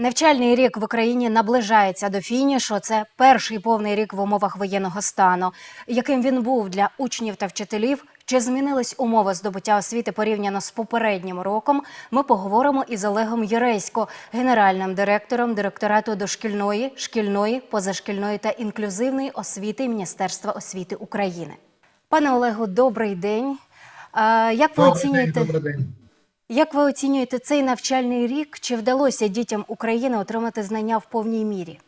Навчальний рік в Україні наближається до фінішу. Це перший повний рік в умовах воєнного стану. Яким він був для учнів та вчителів? Чи змінились умови здобуття освіти порівняно з попереднім роком? Ми поговоримо із Олегом Єресько, генеральним директором директорату дошкільної, шкільної, позашкільної та інклюзивної освіти Міністерства освіти України. Пане Олегу, добрий день. Як ви Добрий оцінюєте? день, добрий день. Як ви оцінюєте цей навчальний рік? Чи вдалося дітям України отримати знання в повній мірі?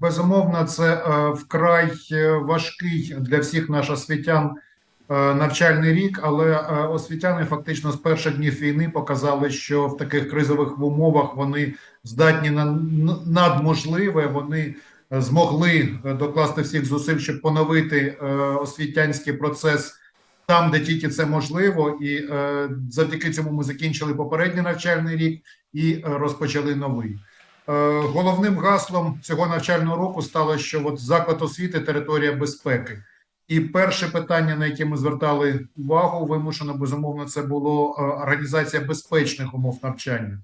Безумовно, це е, вкрай е, важкий для всіх наших освітян е, навчальний рік, але освітяни фактично з перших днів війни показали, що в таких кризових умовах вони здатні на надможливе, вони змогли докласти всіх зусиль, щоб поновити освітянський процес там, де тільки це можливо, і е, завдяки цьому ми закінчили попередній навчальний рік і е, розпочали новий. Е, Головним гаслом цього навчального року стало, що от заклад освіти територія безпеки. І перше питання, на яке ми звертали увагу, вимушено безумовно, це було е, організація безпечних умов навчання.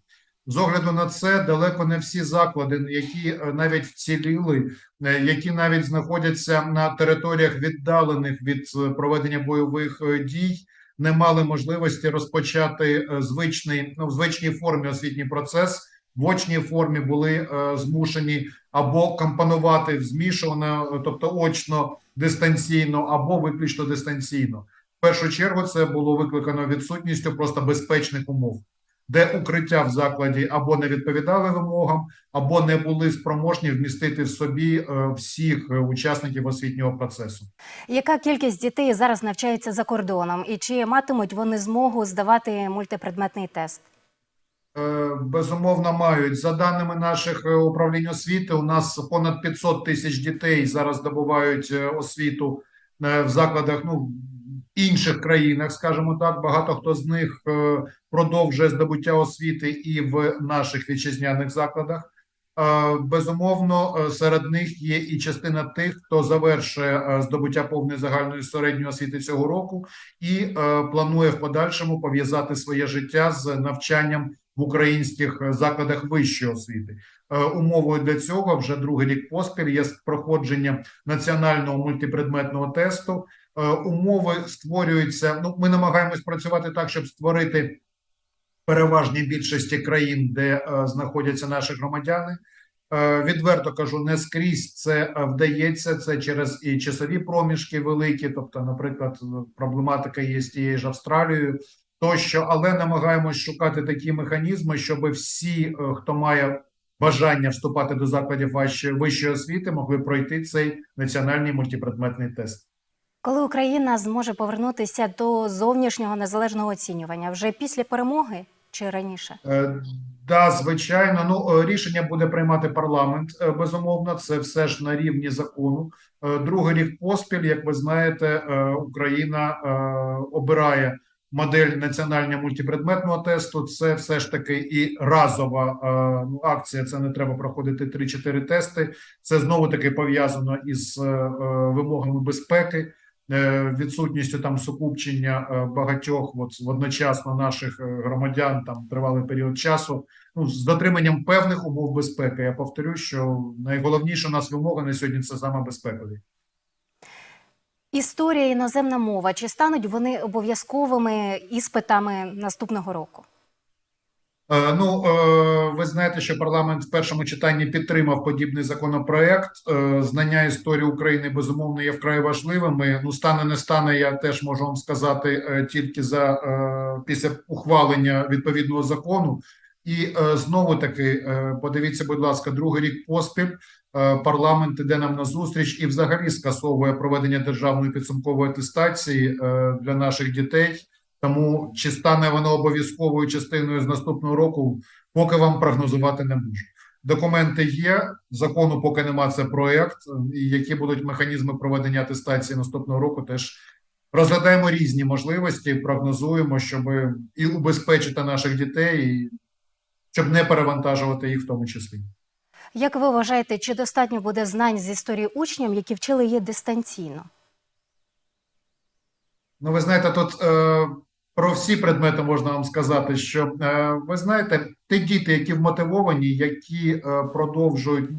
З огляду на це, далеко не всі заклади, які е, навіть вціліли, е, які навіть знаходяться на територіях віддалених від е, проведення бойових дій, не мали можливості розпочати звичний ну, в звичній формі освітній процес в очній формі були змушені або компонувати змішано, е, тобто очно дистанційно, або виключно дистанційно. В першу чергу це було викликано відсутністю просто безпечних умов, де укриття в закладі або не відповідали вимогам, або не були спроможні вмістити в собі е, всіх е, учасників освітнього процесу. Яка кількість дітей зараз навчається за кордоном, і чи матимуть вони змогу здавати мультипредметний тест? Е, Безумовно, мають за даними наших управлінь освіти. У нас понад 500 тисяч дітей зараз здобувають е, освіту в закладах. Ну інших країнах, скажімо так. Багато хто з них е, продовжує здобуття освіти і в наших вітчизняних закладах. Е, Безумовно, е, серед них є і частина тих, хто завершує здобуття повної загальної середньої освіти цього року і планує в подальшому пов'язати своє життя з навчанням в українських закладах вищої освіти. Умовою для цього вже другий рік поспіль є проходження національного мультипредметного тесту. Е, Умови створюються. Ну, ми намагаємось працювати так, щоб створити переважній більшості країн, де е, знаходяться наші громадяни. Е, Відверто кажу, не скрізь це вдається. Це через і часові проміжки великі. Тобто, наприклад, проблематика є з тією ж Австралією тощо, але намагаємось шукати такі механізми, щоб всі, хто має бажання вступати до закладів вищої освіти, могли пройти цей національний мультипредметний тест. Коли Україна зможе повернутися до зовнішнього незалежного оцінювання вже після перемоги чи раніше? Е, Да, звичайно. Ну, е, рішення буде приймати парламент. е, Безумовно, це все ж на рівні закону. Е, Другий рік поспіль, як ви знаєте, Україна обирає модель національного мультипредметного тесту. Це все ж таки і разова ну, акція. Це не треба проходити 3-4 тести. Це знову таки пов'язано із вимогами безпеки. Е, Відсутністю там сукупчення е, багатьох от, одночасно наших е, громадян там тривалий період часу. Ну з дотриманням певних умов безпеки. Я повторю, що найголовніша у нас вимога на сьогодні це саме безпекові. Історія іноземна мова чи стануть вони обов'язковими іспитами наступного року? Ну, ви знаєте, що парламент в першому читанні підтримав подібний законопроект. Е, Знання історії України безумовно є вкрай важливими. Ну, стане не стане, я теж можу вам сказати е, тільки за е, після ухвалення відповідного закону. І знову таки, подивіться, будь ласка, другий рік поспіль. Парламент іде нам на зустріч і взагалі скасовує проведення державної підсумкової атестації для наших дітей. Тому чи стане воно обов'язковою частиною з наступного року, поки вам прогнозувати не можу. Документи є, закону поки нема це проект. І які будуть механізми проведення атестації наступного року, теж розглядаємо різні можливості, прогнозуємо, щоб і убезпечити наших дітей, і щоб не перевантажувати їх в тому числі. Як ви вважаєте, чи достатньо буде знань з історії учням, які вчили її дистанційно? Ну, ви знаєте, тут е, про всі предмети можна вам сказати, що е, ви знаєте, ті діти, які вмотивовані, які е, продовжують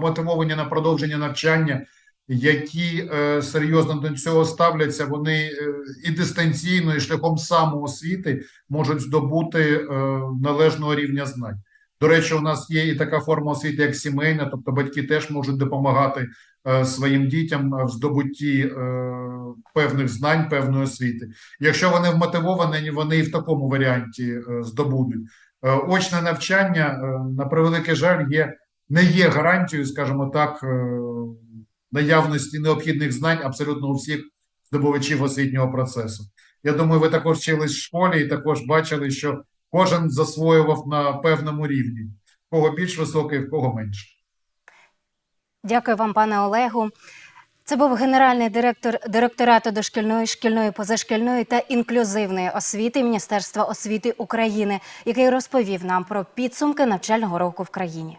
мотивовані на продовження навчання, які е, серйозно до цього ставляться, вони і дистанційно, і шляхом самоосвіти можуть здобути належного рівня знань. До речі, у нас є і така форма освіти, як сімейна, тобто батьки теж можуть допомагати е, своїм дітям в здобутті е, певних знань, певної освіти. Якщо вони вмотивовані, вони і в такому варіанті е, здобудуть. Очне навчання, на превеликий жаль, є не є гарантією, скажімо так, наявності необхідних знань абсолютно у всіх здобувачів освітнього процесу. Я думаю, ви також вчились в школі і також бачили, що кожен засвоював на певному рівні, в кого більш високий, в кого менше. Дякую вам, пане Олегу. Це був генеральний директор директорату дошкільної, шкільної, позашкільної та інклюзивної освіти Міністерства освіти України, який розповів нам про підсумки навчального року в країні.